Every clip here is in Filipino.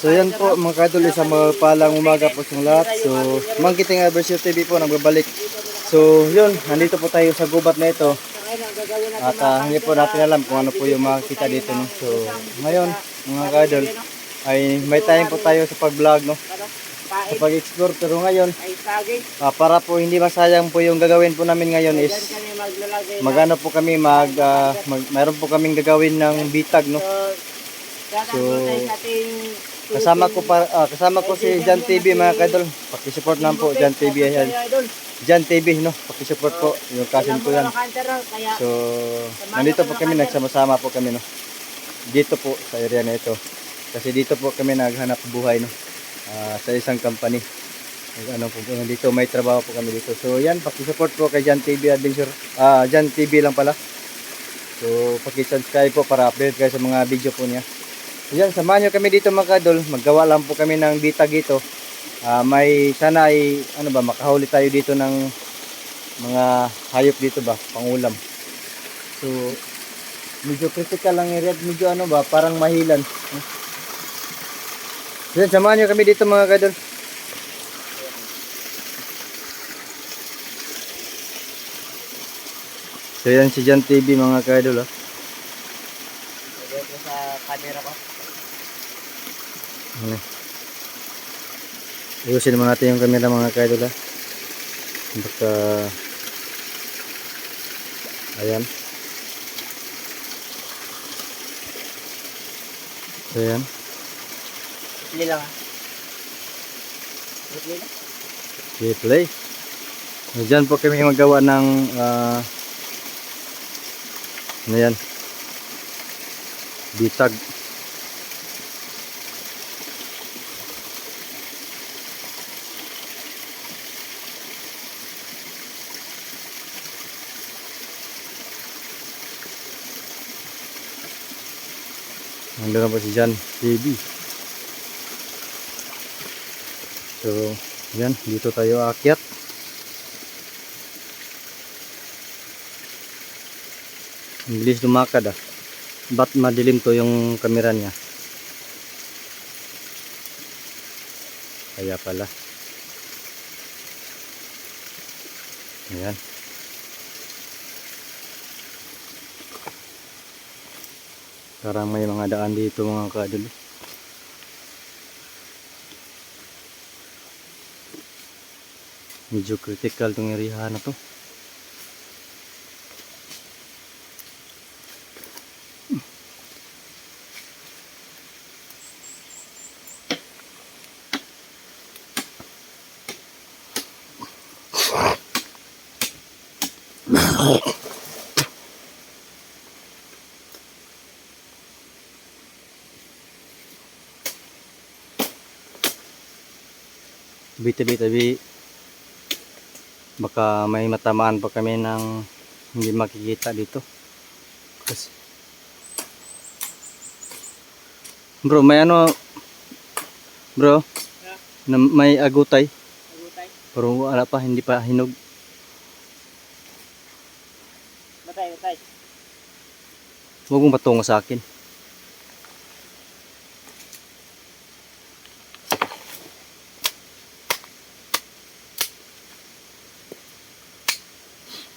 So yan po mga kadol, isang mapalang umaga po sa lahat. So, Mangkiting Adversity TV po nagbabalik. So yun, nandito po tayo sa gubat na ito. At ah, hindi po natin alam kung ano po yung makikita dito. No? So ngayon, mga kadol, ay may time po tayo sa pag-vlog, no? sa pag-explore. Pero ngayon, ah, para po hindi masayang po yung gagawin po namin ngayon is magano po kami mag, ah, mag mayroon po kaming gagawin ng bitag no So, kasama ko pa ah, kasama ko si Jan TV mga kadol paki-support naman po Jan TV ayan. Jan TV no? Paki-support po yung cousin ko yan. so nandito po kami nagsama-sama po kami no? Dito po sa area na ito. Kasi dito po kami naghanap buhay no? Ah, sa isang company. Ano po dito may trabaho po kami dito. So yan paki-support po kay Jan TV Adventure. Ah Jan TV lang pala. So paki-subscribe po para update kayo sa mga video po niya yan samahan nyo kami dito mga kadol maggawa lang po kami ng bitag dito Ah, may sana ay ano ba makahuli tayo dito ng mga hayop dito ba pangulam. So medyo critical lang area medyo ano ba parang mahilan. Yan samahan nyo kami dito mga kadol So yan si Jan TV mga kadol ah. Dito sa camera ko. Ano? Ayusin naman natin yung camera mga kadol ah. Baka Ayan. So yan. Hindi lang ah. Hindi lang. Okay, play. So, Diyan po kami magawa ng ah ano yan? Bitag. Nandun na po si Jan TV. So, yan, dito tayo aakyat. Ang bilis lumakad ah. Ba't madilim to yung kamera niya? Kaya pala. Ayan. Parang may mga daan dito mga kadol. Medyo critical tong area na to. Tabi-tabi tabi. Baka may matamaan pa kami ng hindi makikita dito. Kasi Bro, may ano Bro, na may agutay. Agutay. Pero wala pa, hindi pa hinog. Batay, batay. Huwag mong patungo sa akin.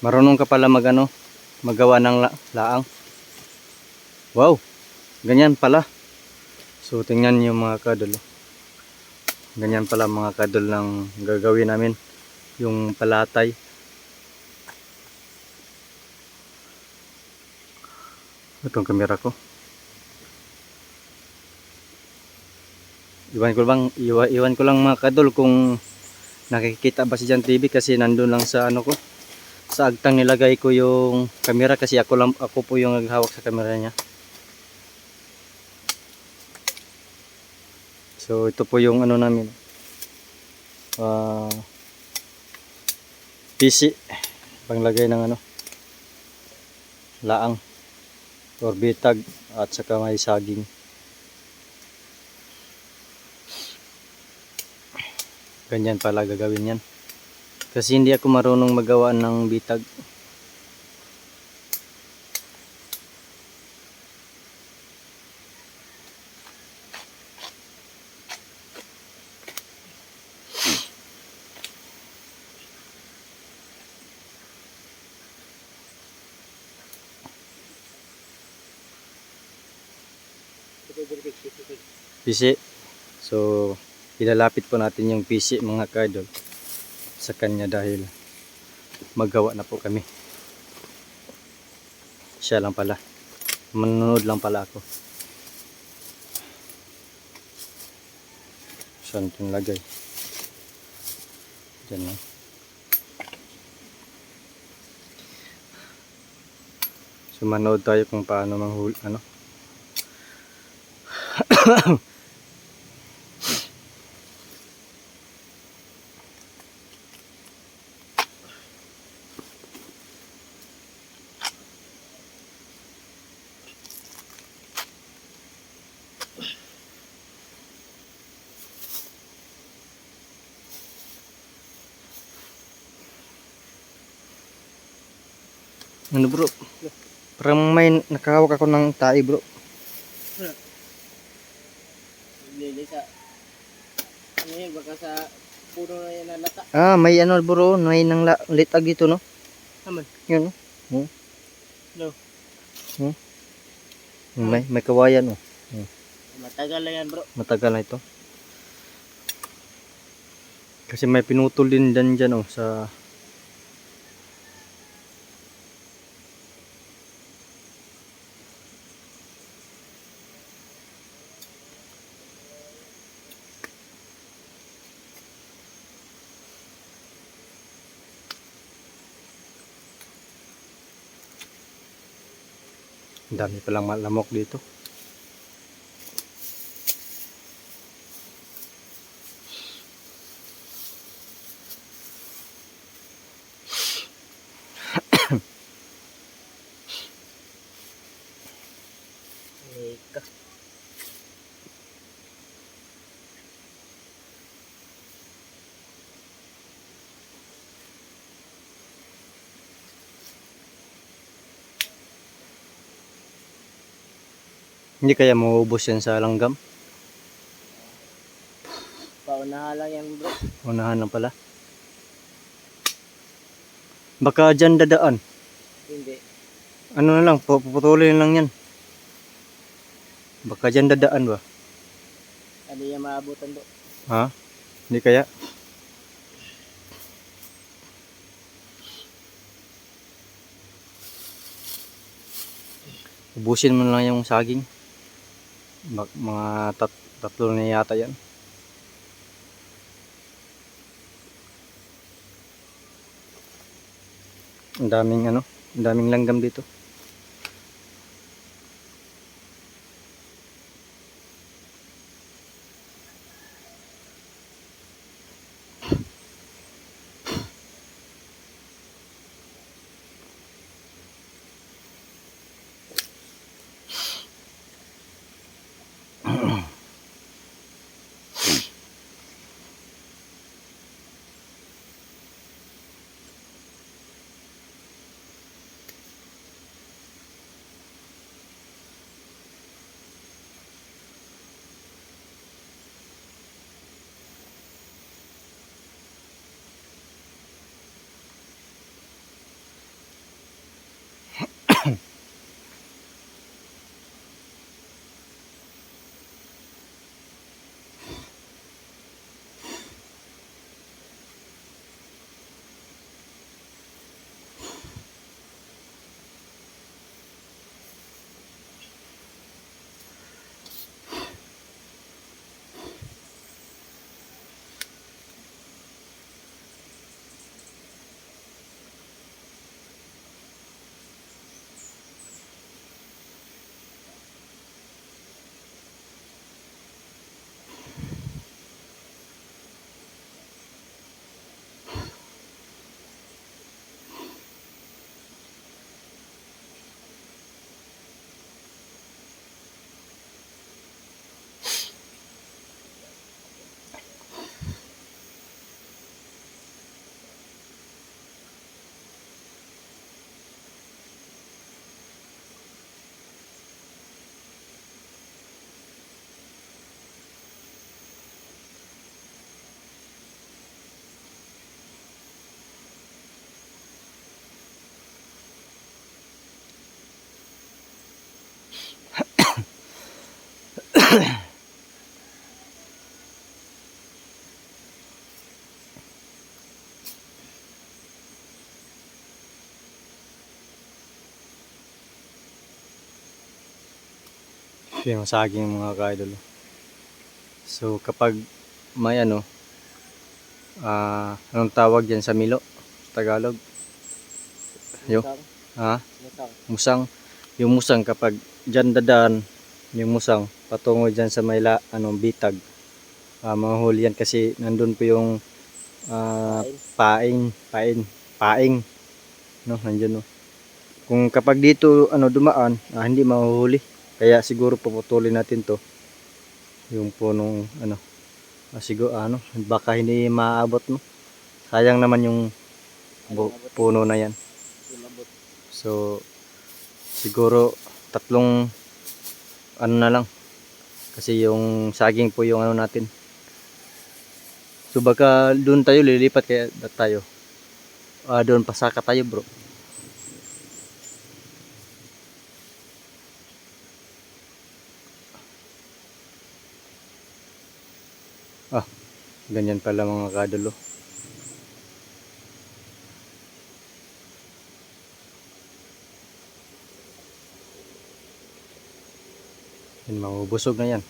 Marunong ka pala magano, magawa ng la laang. Wow, ganyan pala. So tingnan niyo mga kadol. Ganyan pala mga kadol ng gagawin namin. Yung palatay. Itong kamera ko. Iwan ko bang iwa, iwan ko lang mga kadol kung nakikita ba si Jan TV kasi nandun lang sa ano ko. Sa agtang nilagay ko yung kamera kasi ako lang ako po yung naghawak sa kamera niya. So ito po yung ano namin. Ah PC panglagay ng ano laang or bitag at saka may saging. Ganyan pala gagawin yan kasi hindi ako marunong magawa ng bitag. PC so ilalapit po natin yung PC mga kadol sa kanya dahil magawa na po kami. Siya lang pala. Manunod lang pala ako. Saan itong lagay? Diyan lang. So manood tayo kung paano manghul ano. Ano bro? Parang may nakahawak ako ng tae bro. Lili sa... Ano yun, baka sa puno na yan na lata. Ah, may ano bro, may nang la- litag dito no. Naman. Yun no. Hmm. No. Hmm. May may kawayan oh. Matagal lang yan bro. Matagal na ito. Kasi may pinutol din dyan dyan oh sa Ang dami palang malamok dito. Hindi kaya maubos yan sa langgam? Paunahan lang yan bro. Unahan lang pala. Baka dyan dadaan. Hindi. Ano na lang, pu- puputulin lang yan. Baka dyan dadaan ba? Ano yung maabutan bro. Ha? Hindi kaya? Ubusin mo lang yung saging. Mga tat tatlo na yata yan. Ang daming ano, ang daming langgam dito. Yung saging mga kaidol. So kapag may ano, ah anong tawag yan sa Milo? Tagalog? Yo. Musang. Ha? Musang. Yung musang kapag dyan dadaan, yung musang patungo dyan sa may la, ano, bitag. Ah, mahuli yan kasi nandun po yung ah, Kain. paing, paing, paing. No, nandiyan no. Kung kapag dito ano dumaan, ah, hindi mahuhuli. Kaya siguro puputulin natin to. Yung punong ano, ah, siguro ano, baka hindi maabot no. Sayang naman yung bu- puno na yan. So siguro tatlong ano na lang. Kasi yung saging po yung ano natin. So baka doon tayo lilipat kaya tayo. Ah doon pasaka tayo, bro. Ah, ganyan pala mga kadulo. Yan, mabubusog na yan.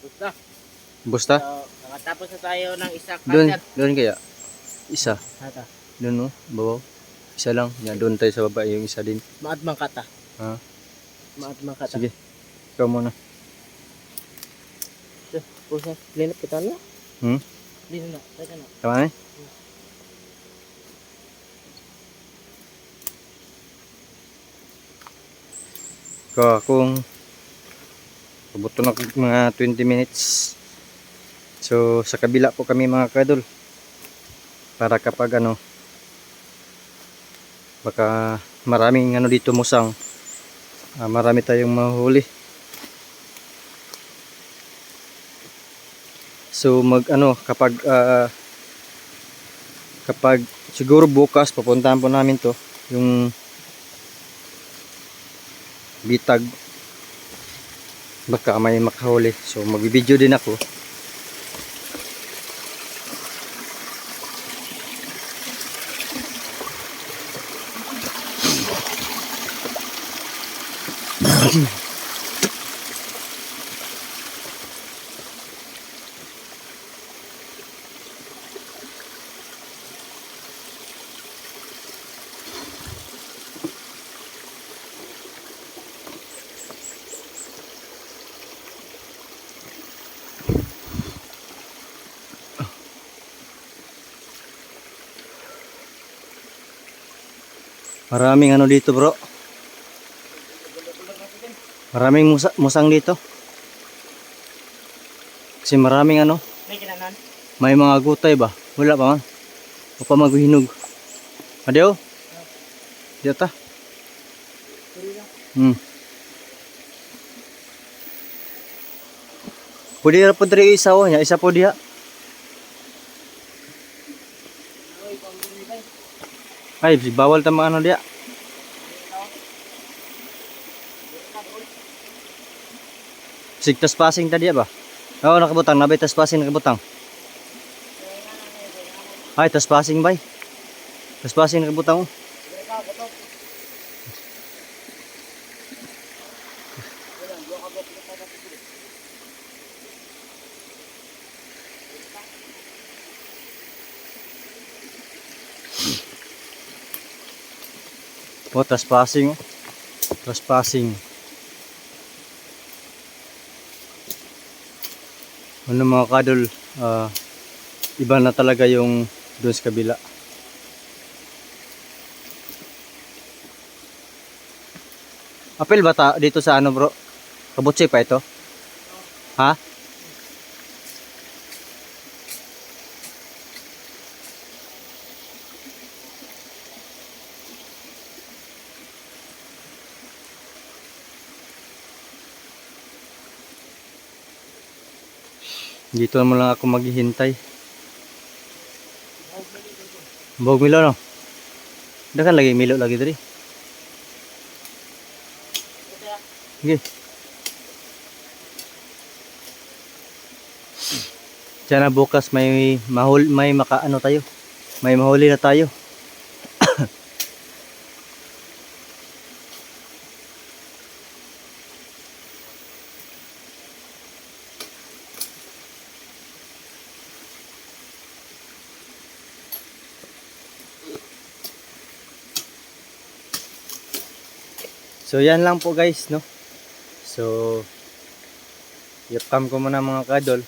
Basta. Busta? So, nakatapos na tayo ng isa Doon, doon kaya. Isa. Hata. Doon no, babaw. Isa lang. Yan, doon tayo sa baba yung isa din. Maat mang kata. Ha? Maat mang kata. Sige. Ikaw muna. Pusa. Linap kita na. Hmm? Dito na. Tama na eh? Ko kung Pabuto na mga 20 minutes. So sa kabila po kami mga kadol. Para kapag ano baka maraming ano dito musang. Ah, marami tayong mahuli. So mag ano kapag ah, kapag siguro bukas papuntahan po namin to yung bitag. Baka may makahuli. So magbibideo din ako maraming ano dito bro maraming musa, musang dito kasi maraming ano May kinanan. may mga gutay ba wala pa man o pa maghinog dito ta Sorry lang. Hmm. Pwede na po diri isa o niya, isa po diha. Ay, pambili tayo. Ay, bawal ta ano diha. Sigtas passing ta diha ba? Oo, nakabutang, nabay tas passing nakabutang. Ay, tas passing bay. Tas passing nakabutang. oh. Sige ka, buto. Wala, dua ka ba kita ka siguro. Oh, trespassing. Trespassing. Ano mga kadol, ah, iba na talaga yung doon sa kabila. Apel ba ta dito sa ano bro? Kabutsi pa ito? Ha? Dito mo lang ako maghihintay. Bog milo no. Dakan lagi milo lagi diri. Sige. Sana bukas may mahul may makaano tayo. May mahuli na tayo. So yan lang po guys, no? So Yapkam ko muna mga kadol.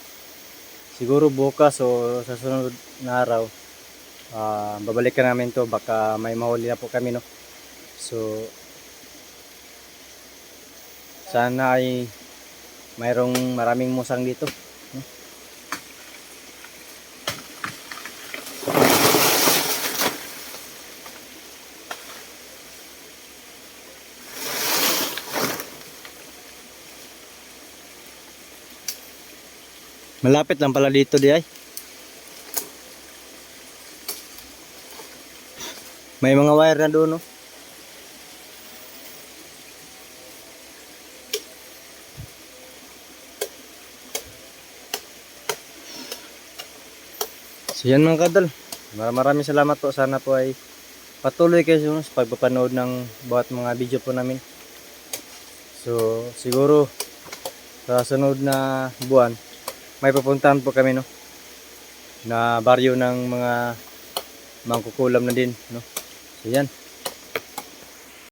Siguro bukas o sa sunod na araw ah, babalikan namin to baka may mahuli na po kami no. So sana ay mayroong maraming musang dito. Malapit lang pala dito di ay. May mga wire na doon no. So yan mga kadal. Mar- Maraming salamat po. Sana po ay patuloy kayo sa pagpapanood ng bawat mga video po namin. So siguro sa sunod na buwan may pupuntahan po kami no? Na baryo ng mga mangkukulam na din no? So yan